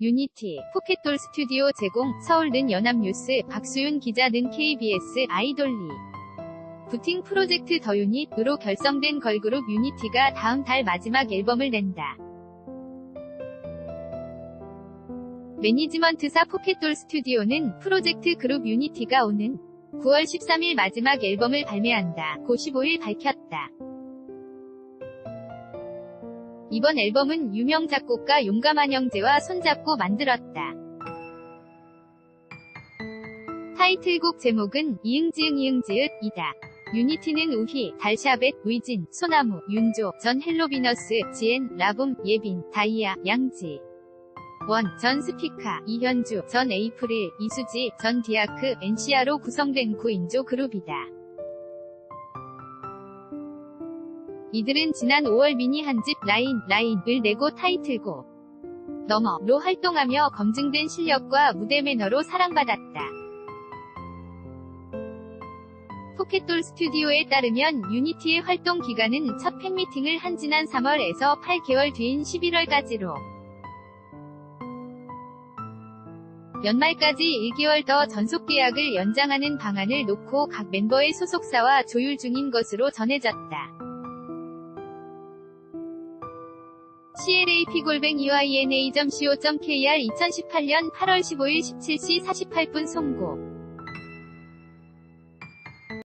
유니티, 포켓돌 스튜디오 제공, 서울 는 연합뉴스, 박수윤 기자 는 KBS 아이돌리. 부팅 프로젝트 더 유닛으로 결성된 걸그룹 유니티가 다음 달 마지막 앨범을 낸다. 매니지먼트사 포켓돌 스튜디오는 프로젝트 그룹 유니티가 오는 9월 13일 마지막 앨범을 발매한다. 고 15일 밝혔다. 이번 앨범은 유명 작곡가 용감한 형제와 손잡고 만들었다. 타이틀곡 제목은 이응지응 이응지읒 이다. 유니티는 우희, 달샤벳, 위진, 소나무, 윤조, 전 헬로비너스, 지엔, 라붐, 예빈, 다이아, 양지. 원, 전 스피카, 이현주, 전 에이프릴, 이수지, 전 디아크, NCR로 구성된 9인조 그룹이다. 이들은 지난 5월 미니 한집 라인, 라인을 내고 타이틀곡 넘어로 활동하며 검증된 실력과 무대 매너로 사랑받았다. 포켓돌 스튜디오에 따르면 유니티의 활동 기간은 첫 팬미팅을 한 지난 3월에서 8개월 뒤인 11월까지로 연말까지 1개월 더 전속 계약을 연장하는 방안을 놓고 각 멤버의 소속사와 조율 중인 것으로 전해졌다. CLAP-EYNA.co.kr 2018년 8월 15일 17시 48분 송고